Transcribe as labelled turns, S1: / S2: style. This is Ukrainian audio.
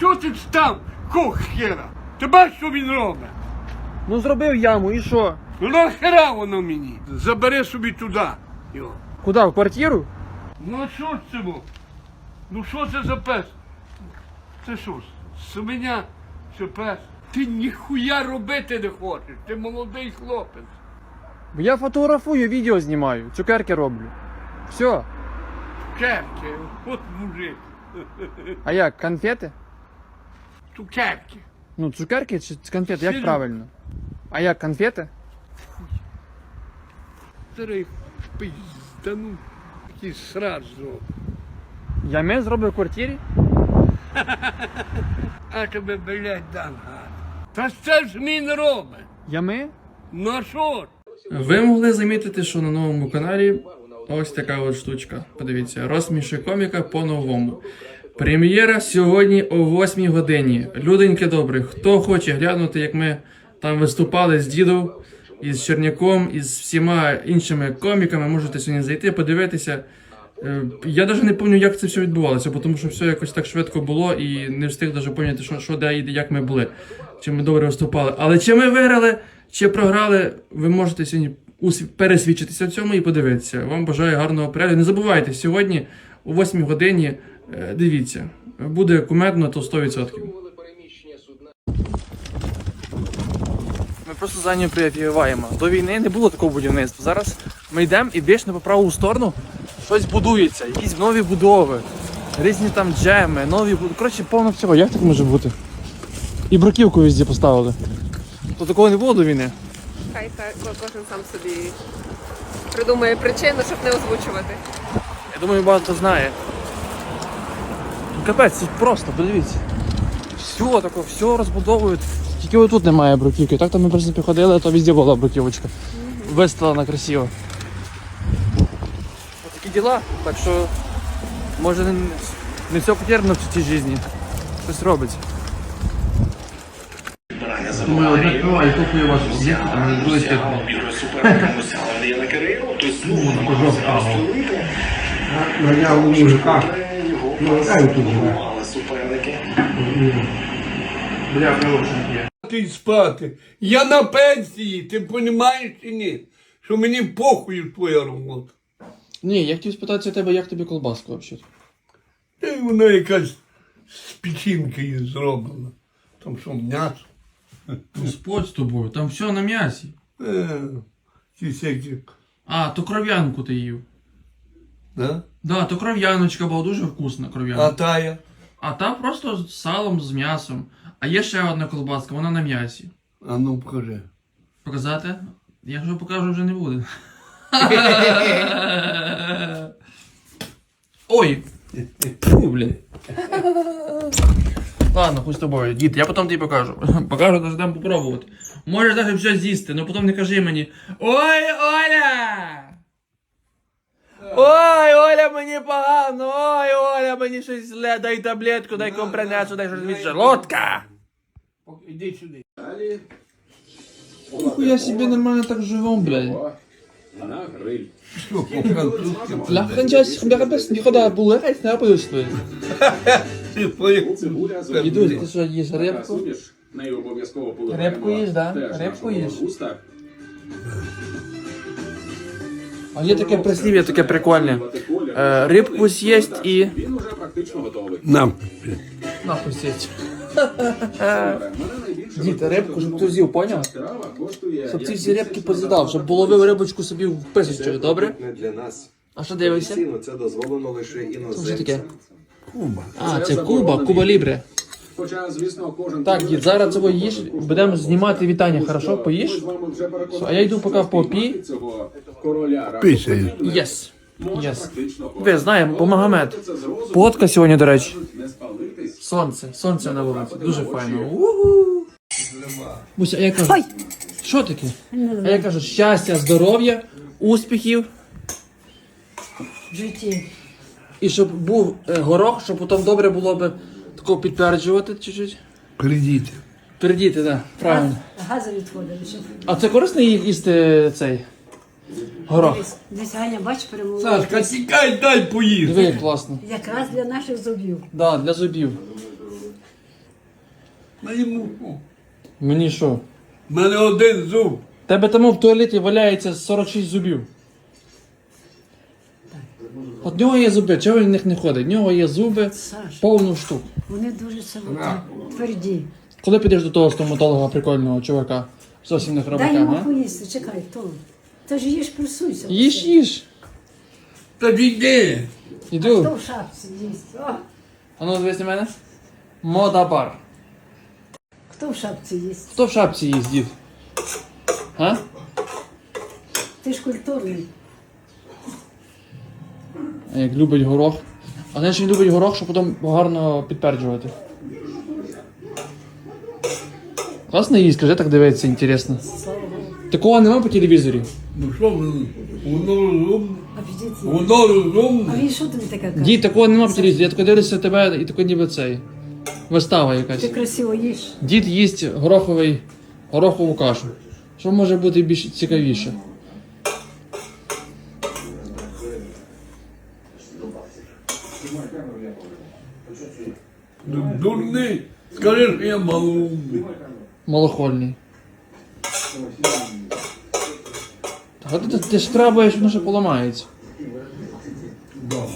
S1: Чого ти став? Кох хера? Ти бачиш, що він робить?
S2: Ну зробив яму і що?
S1: Ну нахера воно мені? Забери собі туди. Його.
S2: Куди? В квартиру?
S1: Ну а що ж це було? Ну що це за пес? Це що ж? Свиня чи пес? Ти ніхуя робити не хочеш, ти молодий хлопець.
S2: Бо я фотографую, відео знімаю, цукерки роблю. Все.
S1: Цукерки, от мужик.
S2: А як, конфети?
S1: Цукерки.
S2: Ну, цукерки чи конфети, як правильно? А як конфети?
S1: Старий пиздану. Сраж зробив.
S2: Я ми зробив в квартирі?
S1: А тебе, блядь, дам гад. Та це ж він робить.
S2: Я ми?
S1: Ну а що?
S3: Ви могли замітити, що на новому каналі ось така от штучка. Подивіться, розсміши коміка по-новому. Прем'єра сьогодні о 8 годині. Люденьки добрі, хто хоче глянути, як ми там виступали з дідом, із Черняком, із всіма іншими коміками, можете сьогодні зайти, подивитися. Е, Я навіть не пам'ятаю, як це все відбувалося, тому що все якось так швидко було і не встиг навіть пам'ятати, що, що де і як ми були, чи ми добре виступали. Але чи ми виграли, чи програли, ви можете сьогодні пересвідчитися в цьому і подивитися. Вам бажаю гарного перегляду. Не забувайте, сьогодні о 8 годині дивіться, буде кумедно, то 100%.
S2: Ми просто за нього прививаємо. До війни не було такого будівництва. Зараз ми йдемо і більш по праву сторону щось будується, якісь нові будови, різні там джеми, нові буд- Коротше, повно всього. Як так може бути? І бруківку везде поставили. То такого не було до війни.
S4: Хай хай кожен сам собі придумає причину, щоб не озвучувати.
S2: Я думаю, багато знає. Ну, Капець, це просто, подивіться. Все таке, все розбудовують. Тільки отут немає бруківки. Так там ми в принципі ходили, то везде була бруківочка. Виставлена красиво. Ось такі діла. Так що може не, не все потеряно в цій житті. Щось робиться.
S3: Ми одне пиво і купую вашу зірку, а не
S5: Андрія Кирило, той знову.
S6: Я у мужика.
S5: Суперники.
S3: Бля, є.
S1: Ти спати. Я на пенсії, ти розумієш чи ні? Що мені похуй твоя робота.
S2: Ні, я хотів спитатися тебе, як тобі колбаска взагалі.
S1: Та й вона якась з печінки є зроблена. Там що, м'ясо?
S3: Господь з тобою, там все на м'ясі.
S1: Е, всякі.
S3: А, то кров'янку ти їв.
S1: Да?
S3: Да, то кров'яночка була дуже вкусна
S1: А
S3: кров'янка.
S1: тая?
S3: А та просто з салом, з м'ясом. А є ще одна колбаска, вона на м'ясі.
S1: А ну покажи.
S3: Показати? Якщо покажу, вже не буде. Ой! Фу, блін. Ладно, хуй з тобою, дід, я потім тобі покажу. Покажу, даже дам попробувати. Можеш навіть все з'їсти, але потім не кажи мені. Ой, Оля! Ой, Оля, мені погано, ой, Оля, мені щось зле, дай таблетку, дай компренесу, дай щось від желудка.
S1: Іди сюди.
S3: Нихуя себе нормально так живем, блядь.
S1: Що, по-французьки?
S3: La francesa mi arabes mi хода булець не апоюсли.
S1: Ти поїв?
S3: Іду, ти що їш рибку?
S7: Суміш, нею обов'язково поливаємо.
S3: Рибку їш, да?
S7: Теж
S3: Рибку
S7: нашого
S3: їш?
S7: густа.
S3: А є таке прислів'я, таке прикольне. Е, рибку з'їсть і...
S7: Він уже практично готовий.
S1: Нам.
S3: Нахуй
S7: найбільше
S3: Дід, рибку, щоб ти з'їв, поняв? Щоб ці всі рибки поз'їдав, щоб половив рибочку собі в писочок, добре?
S6: Не для нас.
S3: А що дивишся?
S6: Це дозволено лише
S3: Що
S6: іноземцям.
S3: таке? А, це Куба, Куба Лібре.
S7: Хоча, звісно, кожен...
S3: Так, дід, зараз цього їж, будемо знімати вітання, хорошо? Поїж? А я йду поки попі.
S7: цього короля
S1: Писаю.
S3: Єс. Єс. Ви знаємо, по Магомед. Погодка сьогодні, до речі. Сонце, сонце на вулиці, дуже файно. Уху. Буся, а я кажу, що таке? А я кажу, щастя, здоров'я, успіхів.
S8: житті.
S3: І щоб був е, горох, щоб потім добре було би такого підтверджувати чуть-чуть.
S1: Кредити.
S3: Передіти, так, правильно.
S8: Гази відходили. Щоб...
S3: А це корисно їсти цей горох?
S8: Дивись, десь Ганя, бач, перемогла.
S1: Сашка, тікай, дай поїсти.
S3: Диви, як класно.
S8: Якраз для наших зубів.
S3: Да, для зубів.
S1: На йому.
S3: Мені що?
S1: У мене один зуб.
S3: Тебе тому в туалеті валяється 46 зубів. От в нього є зуби, чого він в них не ходить? В нього є зуби
S8: Саш,
S3: повну штук.
S8: вони дуже самотні, тверді.
S3: Коли підеш до того стоматолога прикольного чувака? Зовсім не
S8: Дай
S3: хробака,
S8: йому
S3: а?
S8: поїсти, чекай, то. Та ж їж присуйся.
S3: Їж, їж.
S1: Та йди.
S8: Хто
S3: Іду.
S8: в шапці їсть? О,
S3: А ну дивись на мене. Мода бар.
S8: хто в шапці їсть?
S3: Хто в шапці їсть, дід? А?
S8: Ти ж культурний.
S3: Як любить горох. А знаєш, він любить горох, щоб потім гарно підтверджувати. Класно їсть, скажи, так дивиться, інтересно. Такого нема по телевізорі.
S1: Ну що? Воно розумне. Воно
S8: А він що тобі таке каже?
S3: Дід, такого нема по телевізорі. Я тако дивлюся тебе і тако ніби цей. Вистава якась.
S8: Ти красиво їш.
S3: Дід їсть гороховий, горохову кашу. Що може бути більш цікавіше?
S1: Дурний. Скажи, що я малоумний.
S3: Малохольний. Так, а ти, ти ж трабаєш, воно ще поламається.
S1: Да.